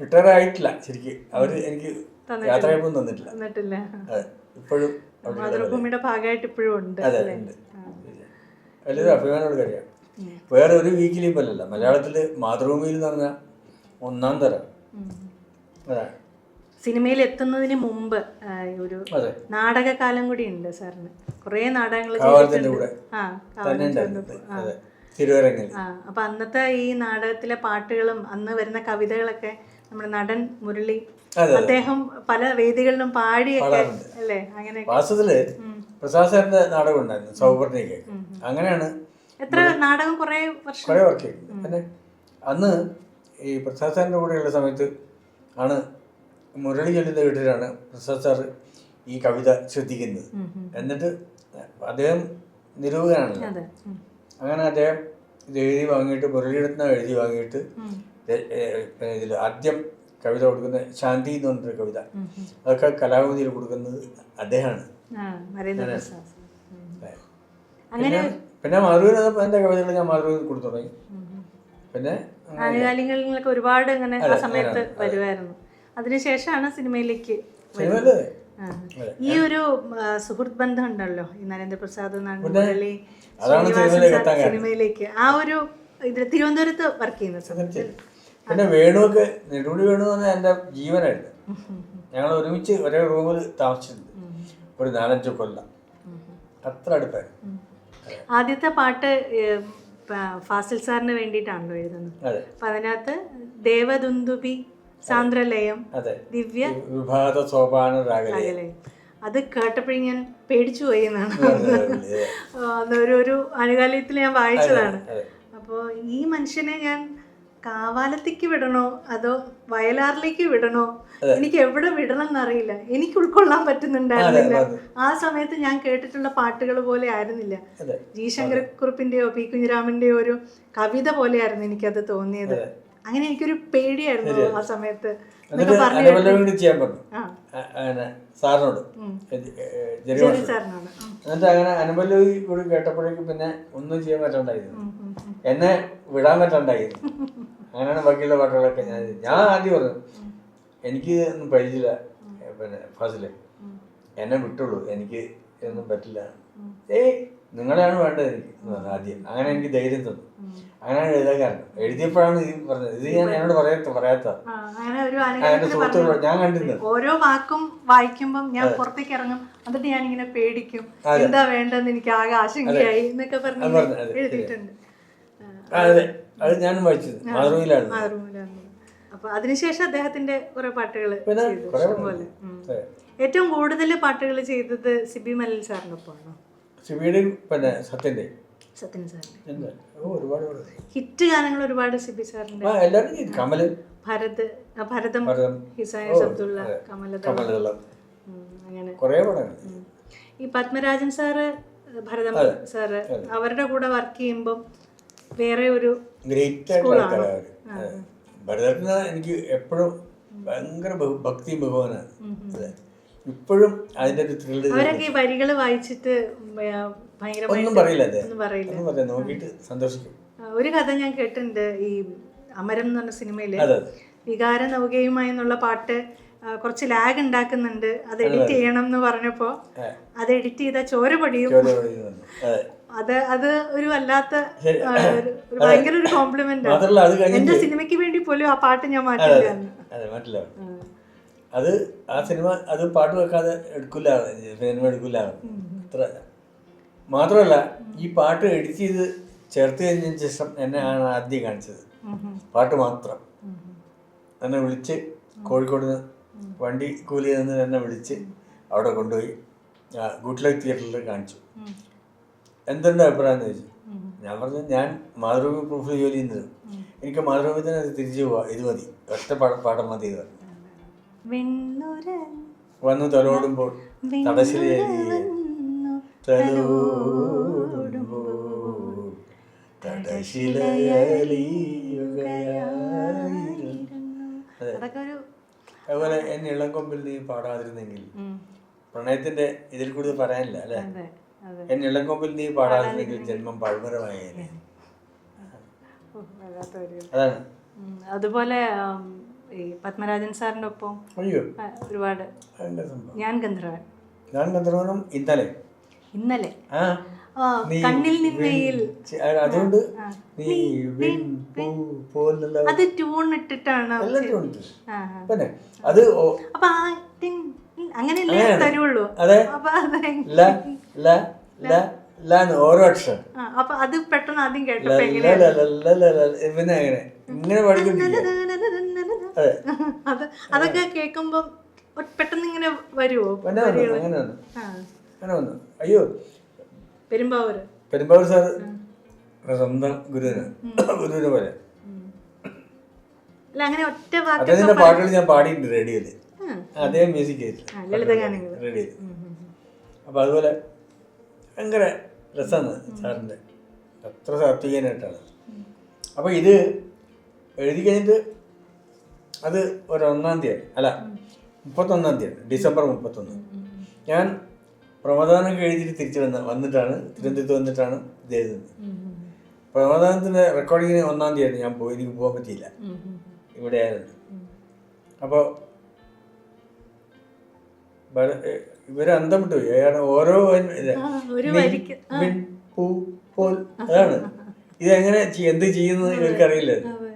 റിട്ടയർ ആയിട്ടില്ല ശരിക്കും. അവർ എനിക്ക് യാത്ര ചെയ്യുമ്പോൾ തന്നിട്ടില്ല. എന്നിട്ടില്ല അതെ ഇപ്പോഴും അവിടെ മാതൃഭൂമിയുടെ ഭാഗമായിട്ട് ഇപ്പോഴും ഉണ്ട് അതെ ഉണ്ട്. വലിയൊരു അഭിമാനമുള്ള കാര്യമാണ്. വേറെ ഒരു വീക്കിലി പോലല്ല. മലയാളത്തിൽ മാതൃഭൂമിയിൽ എന്ന് പറഞ്ഞാൽ ഒന്നാം തരം. സിനിമയിൽ എത്തുന്നതിന് മുമ്പ് ഒരു നാടക നാടകകാലം കൂടി ഉണ്ട് സാറിന്. കുറേ നാടകങ്ങൾ അപ്പൊ അന്നത്തെ ഈ നാടകത്തിലെ പാട്ടുകളും അന്ന് വരുന്ന കവിതകളൊക്കെ നമ്മുടെ നടൻ മുരളി. അദ്ദേഹം പല വേദികളിലും പാടിയൊക്കെ അല്ലേ? അങ്ങനെ വാസ്തവത്തിൽ പ്രസാദ് സാറിന്റെ നാടകം ഉണ്ടായിരുന്നു സൗപർണിക്ക് അങ്ങനെയാണ് എത്ര നാടകം കുറെ വർഷം? കുറെ വർക്ക് ചെയ്തു അന്ന് ഈ പ്രസാദ് സാറിന്റെ കൂടെയുള്ള സമയത്ത് ആണ് മുരളി ചൊല്ലുന്ന വീട്ടിലാണ് പ്രസാദ് സാർ ഈ കവിത ശ്രദ്ധിക്കുന്നത്. എന്നിട്ട് അദ്ദേഹം നിരൂപകനാണല്ലോ. ഉം. അങ്ങനെ അദ്ദേഹം ഇത് എഴുതി വാങ്ങിയിട്ട് മുരളിയിടത്തുനിന്ന് എഴുതി വാങ്ങിയിട്ട് ഇതിൽ ആദ്യം കവിത കൊടുക്കുന്ന ശാന്തി എന്ന് പറഞ്ഞൊരു കവിത. അതൊക്കെ കലാകൃതിയിൽ കൊടുക്കുന്നത് അദ്ദേഹമാണ്. പിന്നെ പിന്നെ മാധുവിന് എന്റെ കവിതകൾ ഞാൻ മാധുവിന് കൊടുത്തു തുടങ്ങി. പിന്നെ ആനുകാലികങ്ങളിലൊക്കെ ഒരുപാട് ഇങ്ങനെ ആ സമയത്ത് വരുമായിരുന്നു അതിനുശേഷമാണ് സിനിമയിലേക്ക് ഈ ഒരു സുഹൃത്ത് ബന്ധം ഉണ്ടല്ലോ ഈ നരേന്ദ്രപ്രസാദ് കാരണം. സിനിമയിലേക്ക്. ആ ഒരു ഇതിൽ തിരുവനന്തപുരത്ത് വർക്ക് ചെയ്യുന്ന സമയത്ത് പിന്നെ വേണുവൊക്കെ നെടുമുടി വേണു എന്ന് പറഞ്ഞാൽ എന്റെ ജീവനായിരുന്നു ഞങ്ങൾ ഒരുമിച്ച് ഒരേ റൂമിൽ താമസിച്ചിട്ടുണ്ട്. ഒരു നാലഞ്ച് കൊല്ലം. അത്ര അടുപ്പായിരുന്നു. ആദ്യത്തെ പാട്ട് ഫാസിൽ സാറിന് വേണ്ടിയിട്ടാണല്ലോ എഴുതുന്നത്. അപ്പൊ അതിനകത്ത് ദേവദുന്ദുബി സാന്ദ്രലയം അതെ. ദിവ്യ വിഭാത സോപാന രാഗലയം. അത് കേട്ടപ്പോഴും ഞാൻ പേടിച്ചു പോയി എന്നാണ്. അതൊരു ഒരു അനുകാലയത്തിൽ ഞാൻ വായിച്ചതാണ്. അപ്പോ അപ്പോൾ ഈ മനുഷ്യനെ ഞാൻ കാവാലത്തേക്ക് വിടണോ? അതോ വയലാറിലേക്ക് വിടണോ? എനിക്ക് എവിടെ വിടണം എന്നറിയില്ല. എനിക്ക് ഉൾക്കൊള്ളാൻ പറ്റുന്നുണ്ടായിരുന്നില്ല. ആ സമയത്ത് ഞാൻ കേട്ടിട്ടുള്ള പാട്ടുകൾ പോലെ ആയിരുന്നില്ല. ജി ശങ്കരക്കുറുപ്പിന്റെയോ പി കുഞ്ഞിരാമന്റെയോ ഒരു കവിത പോലെയായിരുന്നു എനിക്കത് തോന്നിയത്. അങ്ങനെ എനിക്കൊരു പേടിയായിരുന്നു ആ സമയത്ത്. സാറിനോട്. എന്നിട്ട് അങ്ങനെ അനുപല്ലവി കൂടി കേട്ടപ്പോഴേക്കും പിന്നെ ഒന്നും ചെയ്യാൻ പറ്റണ്ടായിരുന്നു. എന്നെ വിടാൻ പറ്റണ്ടായി. അങ്ങനെയാണ് ബാക്കിയുള്ള പാട്ടുകളൊക്കെ ഞാൻ ഞാൻ ആദ്യം പറഞ്ഞു എനിക്ക് ഒന്നും പരിചയമില്ല പിന്നെ ഫാസിലെ. എന്നെ വിട്ടുള്ളൂ എനിക്ക് ഒന്നും പറ്റില്ല. ഏയ് നിങ്ങളെയാണ് വേണ്ടത് എനിക്ക് ആദ്യം. അങ്ങനെ എനിക്ക് ധൈര്യം തന്നു. അങ്ങനെയാണ് എഴുതാൻ കാരണം. എഴുതിയപ്പോഴാണ് ഇത് പറഞ്ഞത്. ഇത് ഞാൻ എന്നോട് പറയാത്ത പറയാത്ത. എന്റെ സുഹൃത്തുക്കളോട് ഞാൻ കണ്ടിരുന്നത്. ഓരോ വാക്കും വായിക്കുമ്പം ഞാൻ പുറത്തേക്ക് ഇറങ്ങും. എന്നിട്ട് ഞാൻ ഇങ്ങനെ പേടിക്കും. എന്താ വേണ്ടെന്ന് എനിക്ക് ആകെ ആശങ്കയായി എന്നൊക്കെ പറഞ്ഞു, എഴുതിയിട്ടുണ്ട്. അതെ അത് ഞാൻ വായിച്ചത്. മാതൃഭൂമിയിലാണ് അപ്പൊ അതിനുശേഷം അദ്ദേഹത്തിന്റെ കുറെ പാട്ടുകൾ. അതെ. ഏറ്റവും കൂടുതൽ പാട്ടുകൾ ചെയ്തത് സിബി മലൽ സാറിനൊപ്പമാണോ ശിവയുടെയും പിന്നെ സത്യന്റെ സത്യൻ സാറിന്റെ. ഒരുപാട് പാട്. ഹിറ്റ് ഗാനങ്ങൾ ഒരുപാട് സിബി സാറിന്റെ. എല്ലാവരും കമൽ. ഭരത് ഭരതം ഹിസായസ് അബ്ദുള്ള കമലതളം അങ്ങനെ. കുറേ പടങ്ങൾ ഈ പത്മരാജൻ സാറ് ഭരതം സാറ് അവരുടെ കൂടെ വർക്ക് ചെയ്യുമ്പം വേറെ ഒരു ഗ്രേറ്റ് ആയിട്ടുള്ള ആൾക്കാരാണ്. ഭരതത്തിന് എനിക്ക് എപ്പോഴും ഭയങ്കര ഭക്തി ഭഗവാനാണ് അതെ. ഇപ്പോഴും അതിന്റെ ഒരു ത്രില്ല് അവരൊക്കെ വരികൾ വായിച്ചിട്ട് ഒന്നും പറയില്ല അതെ. ഒന്നും പറയില്ല. നോക്കിയിട്ട് സന്തോഷിക്കും. ഒരു കഥ ഞാൻ കേട്ടിട്ടുണ്ട് ഈ അമരം എന്ന് പറഞ്ഞ സിനിമയിൽ. വികാര നൗകയുമായി എന്നുള്ള പാട്ട് കുറച്ച് ലാഗ് ഉണ്ടാക്കുന്നുണ്ട്. അത് എഡിറ്റ് ചെയ്യണം എന്ന് പറഞ്ഞപ്പോ അത് എഡിറ്റ് ചെയ്ത ചോര പൊടിയും. അതെ അത് ഒരു വല്ലാത്ത ഭയങ്കര ഒരു കോംപ്ലിമെന്റ് എന്റെ സിനിമയ്ക്ക് വേണ്ടി പോലും ആ പാട്ട് ഞാൻ മാറ്റില്ല അതെ. മറ്റില്ല. അത് ആ സിനിമ അത് പാട്ട് വെക്കാതെ എടുക്കില്ല സിനിമ എടുക്കില്ല അത്ര. മാത്രമല്ല ഈ പാട്ട് എഡിറ്റ് ചെയ്ത് ചേർത്ത് കഴിഞ്ഞതിന് ശേഷം എന്നെ ആണ് ആദ്യം കാണിച്ചത്. പാട്ട് മാത്രം. എന്നെ വിളിച്ച് കോഴിക്കോട് നിന്ന് വണ്ടി കൂലി നിന്ന് എന്നെ വിളിച്ച് അവിടെ കൊണ്ടുപോയി ഗുഡ് ലക്ക് തിയേറ്ററിൽ കാണിച്ചു. എന്തുണ്ട് അഭിപ്രായം എന്ന് ചോദിച്ചു ഞാൻ പറഞ്ഞു ഞാൻ മാതൃഭൂമി പ്രൂഫ് ജോലി ചെയ്യുന്നത്. എനിക്ക് മാതൃഭൂമി തന്നെ തിരിച്ചു പോവാ ഇത് മതി. ഒറ്റ പാടം പാഠം മതി ഇത്. വന്നു തലോടുമ്പോൾ തടശ്ശേരി അതുപോലെ എന്നെ ഇളം കൊമ്പിൽ നീ പാടാതിരുന്നെങ്കിൽ പ്രണയത്തിന്റെ ഇതിൽ കൂടുതൽ പറയാനില്ല അല്ലേ? അതെ. അതെ എന്നെ ഇളം നീ പാടാതിരുന്നെങ്കിൽ ജന്മം പഴമരമായേനെ അതാണ്. അതുപോലെ ഈ പത്മരാജൻ സാറിന്റെ ഒപ്പം ഒരുപാട്. ഞാൻ ഗന്ധർവൻ. ഞാൻ ഗന്ധർവനും ഇന്നലെ. ഇന്നലെ? കണ്ണിൽ നിന്നയിൽ. അതുകൊണ്ട് നീ അത് ട്യൂൺ ഇട്ടിട്ടാണ്. അത് അപ്പൊ അങ്ങനെയല്ലേ. തരുള്ളൂ. അതെ. അപ്പൊ അത് ല ല ല ല എന്ന് ഓരോ അക്ഷരം. അപ്പൊ അത് പെട്ടെന്ന് ആദ്യം കേട്ടപ്പോ പിന്നെ അങ്ങനെ ഇങ്ങനെ അതൊക്കെ കേൾക്കുമ്പോ പെട്ടെന്ന് ഇങ്ങനെ വന്നു അങ്ങനെ വന്നു. അയ്യോ. പെരുമ്പാവൂര്. പെരുമ്പാവൂർ സാർ സ്വന്തം ഗുരുവിന്. ഗുരുവിനെ പോലെ. അങ്ങനെ ഒറ്റ പാട്ടുകൾ ഞാൻ പാടിയിട്ടുണ്ട് റേഡിയോയിൽ. അദ്ദേഹം മ്യൂസിക് ചെയ്തിട്ട് ആ, ലളിതഗാനങ്ങൾ റേഡിയോയിൽ അപ്പൊ അതുപോലെ ഭയങ്കര രസമാണ് സാറിന്റെ. അത്ര സാത്വികനായിട്ടാണ് അപ്പോൾ ഇത് എഴുതി കഴിഞ്ഞിട്ട് അത് ഒരൊന്നാം തീയതി. അല്ല മുപ്പത്തൊന്നാം തീയതി ഡിസംബർ മുപ്പത്തൊന്ന്. ഞാൻ പ്രമദാനൊക്കെ എഴുതിയിട്ട് തിരിച്ചു വന്ന വന്നിട്ടാണ് തിരുവനന്തപുരത്ത് വന്നിട്ടാണ് ഇത് എഴുതുന്നത്. പ്രമദാനത്തിന്റെ റെക്കോർഡിങ്ങിന് ഒന്നാം തീയതി ഞാൻ പോയി എനിക്ക് പോകാൻ പറ്റിയില്ല. ഇവിടെ ആയിരുന്നു അപ്പോൾ ഇവർ അന്തം വിട്ടു അയാൾ ഓരോ പോൽ അതാണ്. ഇതെങ്ങനെ എന്ത് ചെയ്യുന്നു ഇവർക്കറിയില്ല? അറിയില്ല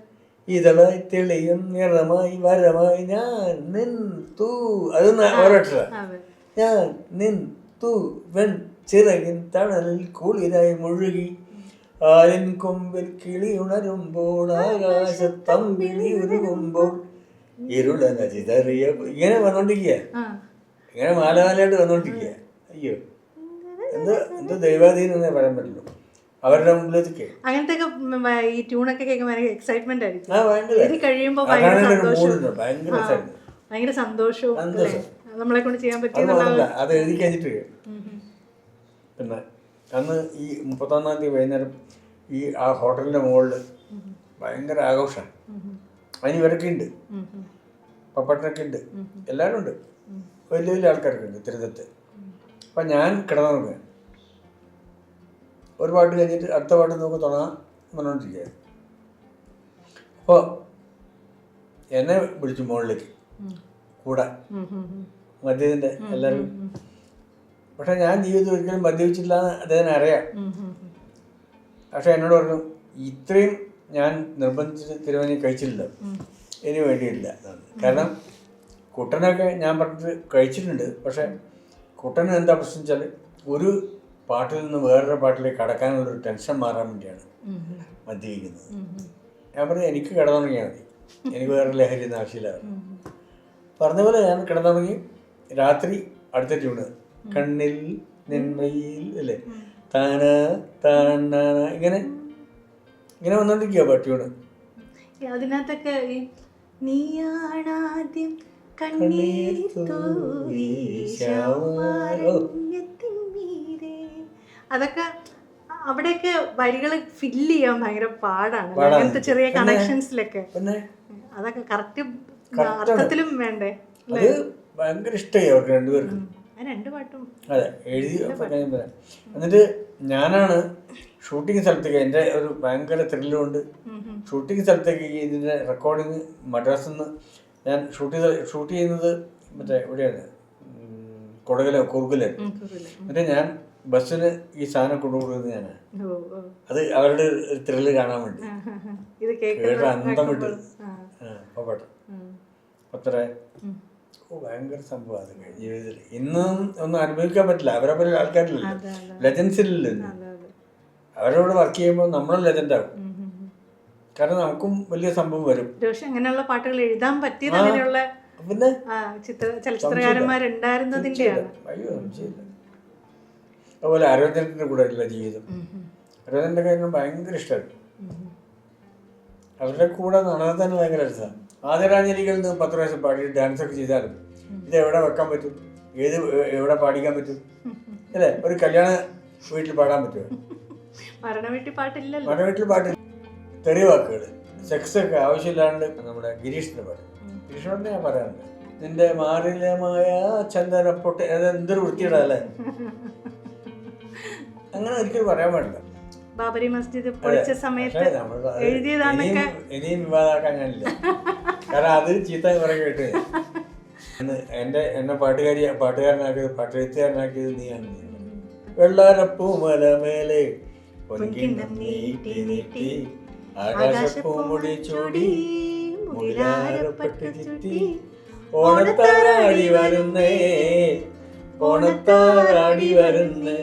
ഇതളായി തെളിയും നിറമായി വരമായി ഞാൻ നിൻ തൂ അത്. ഒരക്ഷര ഞാൻ നിൻ തൂ വെൺ ചിറകിൻ തണലിൽ കുളിരായി മുഴുകി. ആലിൻ കൊമ്പിൽ കിളി ഉണരുമ്പോൾ ആകാശത്തമ്പിളി ഉരുകുമ്പോൾ ഇരുളന ചിതറിയ ഇങ്ങനെ വന്നോണ്ടിരിക്കുക ആ. ഇങ്ങനെ മാലമാലയായിട്ട് വന്നോണ്ടിരിക്കുക അയ്യോ. എന്തോ എന്തോ ദൈവാധീനം എന്നേ പറയാൻ പറ്റുള്ളൂ. അവരുടെ മുമ്പിലേക്ക്. അങ്ങനത്തെ ഈ ട്യൂണൊക്കെ കേൾക്കുമ്പോൾ ഭയങ്കര എക്സൈറ്റ്മെന്റ് ആയിരിക്കും. ഇത് കഴിയുമ്പോൾ ഭയങ്കര സന്തോഷവും. ഭയങ്കര സന്തോഷവും? നമ്മളെ കൊണ്ട് ചെയ്യാൻ അത് അത് എഴുതി കഴിഞ്ഞിട്ട്. പിന്നെ അന്ന് ഈ മുപ്പത്തൊന്നാം തീയതി വൈകുന്നേരം ഈ ആ ഹോട്ടലിന്റെ മുകളിൽ ഭയങ്കര ആഘോഷമാണ്. അതിന് ഇവരൊക്കെ ഉണ്ട്. പപ്പട്ടനൊക്കെ ഉണ്ട്. എല്ലാവരും ഉണ്ട്. വലിയ വലിയ ആൾക്കാർക്ക് ഉണ്ട് തിരുവനന്തപുരത്ത് അപ്പം ഞാൻ കിടന്നുറങ്ങുക ഒരു പാട്ട് കഴിഞ്ഞിട്ട് അടുത്ത പാട്ട് നമുക്ക് തുടങ്ങാൻ പറഞ്ഞുകൊണ്ടിരിക്കുകയാണ് അപ്പോൾ എന്നെ വിളിച്ചു മുകളിലേക്ക്. കൂടെ. മദ്യത്തിന്റെ എല്ലാവരും. പക്ഷെ ഞാൻ ജീവിതത്തിൽ ഒരിക്കലും മദ്യപിച്ചില്ല എന്ന് അദ്ദേഹത്തിന് അറിയാം പക്ഷെ എന്നോട് പറഞ്ഞു ഇത്രയും ഞാൻ നിർബന്ധിച്ച് തിരുവനി കഴിച്ചിട്ടില്ല. ഇനി വേണ്ടിയിട്ടില്ല. കാരണം കുട്ടനൊക്കെ ഞാൻ പറഞ്ഞിട്ട് കഴിച്ചിട്ടുണ്ട് പക്ഷേ കുട്ടന് എന്താ പ്രശ്നം വെച്ചാൽ ഒരു പാട്ടിൽ നിന്ന് വേറൊരു പാട്ടിലേക്ക് കടക്കാനുള്ളൊരു ടെൻഷൻ മാറാൻ വേണ്ടിയാണ്. മദ്യപിക്കുന്നത്. ഞാൻ പറഞ്ഞു എനിക്ക് കിടന്നുറങ്ങിയാൽ മതി എനിക്ക് വേറെ ലഹരി ഒന്നും ആവശ്യമില്ലാതെ. പറഞ്ഞ പോലെ ഞാൻ കിടന്നുറങ്ങി രാത്രി അടുത്ത ട്യൂണ് കണ്ണിൽ നിന്മയിൽ അല്ലേ താന താന ഇങ്ങനെ ഇങ്ങനെ വന്നോണ്ടിരിക്കുക ട്യൂണ് അതിനകത്തൊക്കെ നീയാണാദ്യം കണ്ണീർ തൂവി. അതൊക്കെ അവിടെയൊക്കെ വരികൾ ഫില്ല് ചെയ്യാൻ ഭയങ്കര പാടാണ്. അങ്ങനത്തെ ചെറിയ കണക്ഷൻസിലൊക്കെ അതൊക്കെ കറക്റ്റ് അർത്ഥത്തിലും വേണ്ടേ? ഭയങ്കര ഇഷ്ടമായി അവർക്ക് രണ്ടുപേർക്കും. രണ്ട് പാട്ടും. അതെ എഴുതി എന്നിട്ട് ഞാനാണ് ഷൂട്ടിംഗ് സ്ഥലത്തേക്ക് എന്റെ ഒരു ഭയങ്കര ത്രില്ലുണ്ട്. ഷൂട്ടിംഗ് സ്ഥലത്തേക്ക് ഇതിന്റെ റെക്കോർഡിങ് മദ്രാസിൽ നിന്ന് ഞാൻ ഷൂട്ട് ചെയ്ത ഷൂട്ട് ചെയ്യുന്നത് മറ്റേ എവിടെയാണ് കൊടകല കുറുകല ഉം, എന്നിട്ട് ഞാൻ ബസ്സിന് ഈ സാധനം കൊണ്ടുപോകുന്നത് ഞാൻ. അത് അവരുടെ ത്രില്ല് കാണാൻ വേണ്ടി. കേട്ട അന്തം വിട്ട്. പോട്ടെ അത്ര. ഓ ഭയങ്കര സംഭവം അത് ജീവിതത്തിൽ. ഇന്നും ഒന്നും അനുഭവിക്കാൻ പറ്റില്ല. അവരെ പോലെ ആൾക്കാരില്ലല്ലോ. അതെ, അതെ. ലെജൻസ് ഇല്ലല്ലോ ഇന്ന്. അതെ, അതെ. അവരോട് വർക്ക് ചെയ്യുമ്പോൾ നമ്മളും ലെജൻഡ് ആവും. ഉം, ഉം, ഉം. കാരണം നമുക്കും വലിയ സംഭവം വരും. പക്ഷെ അങ്ങനെയുള്ള പാട്ടുകൾ എഴുതാൻ പറ്റിയത്. അങ്ങനെയുള്ള പിന്നെ ചിത്ര ചലച്ചിത്രകാരന്മാരുണ്ടായിരുന്നതിന്റെയാണ് അയ്യോ സംശയമില്ല. അതുപോലെ അരവിന്ദന്റെ കൂടെ ഉള്ള ജീവിതം അരവിന്ദന്റെ കാര്യം ഭയങ്കര ഇഷ്ടമായിട്ട് അവരുടെ കൂടെ നടന്നാൽ തന്നെ ഭയങ്കര രസമാണ്. ആദരാഞ്ജലികൾ നിന്ന് പത്ത് പ്രാവശ്യം പാടി ഡാൻസ് ഒക്കെ ചെയ്താലും ഇത് എവിടെ വെക്കാൻ പറ്റും? ഏത് എവിടെ പാടിക്കാൻ പറ്റും? അല്ലേ? ഒരു കല്യാണ വീട്ടിൽ പാടാൻ പറ്റുമോ? മരണ വീട്ടിൽ പാട്ടില്ലല്ലോ. മരണ വീട്ടിൽ പാട്ട് തെറിയ വാക്കുകൾ സെക്സ് ഒക്കെ ആവശ്യമില്ലാണ്ട് നമ്മുടെ ഗിരീഷിന് പറയും. ഗിരീഷിനോട് ഞാൻ പറയാറുണ്ട്. നിന്റെ മാറിലമായ ചന്ദന പൊട്ട് അത് എന്തൊരു വൃത്തിയുടെ അല്ലേ? അങ്ങനെ ഒരിക്കലും പറയാൻ പാടില്ല. ബാബരി മസ്ജിദ് പൊളിച്ച സമയത്ത് ഇനിയും- വിവാദമാക്കാൻ ഞാനില്ല കാരണം അത് ചീത്ത കുറെ കേട്ട്. എന്റെ എന്നെ പാട്ടുകാരി പാട്ടുകാരനാക്കിയത് പാട്ടെഴുത്തുകാരനാക്കിയത് നീയാണ്. വെള്ളാരപ്പൂമല മേലെ പൊൻകിണ്ണം നീട്ടി നീട്ടി ആകാശപ്പൂമുടി ചൂടി മുകിലാരപ്പട്ട് ചുറ്റി ഓണത്താറാടി വരുന്നേ ഓണത്താറാടി വരുന്നേ.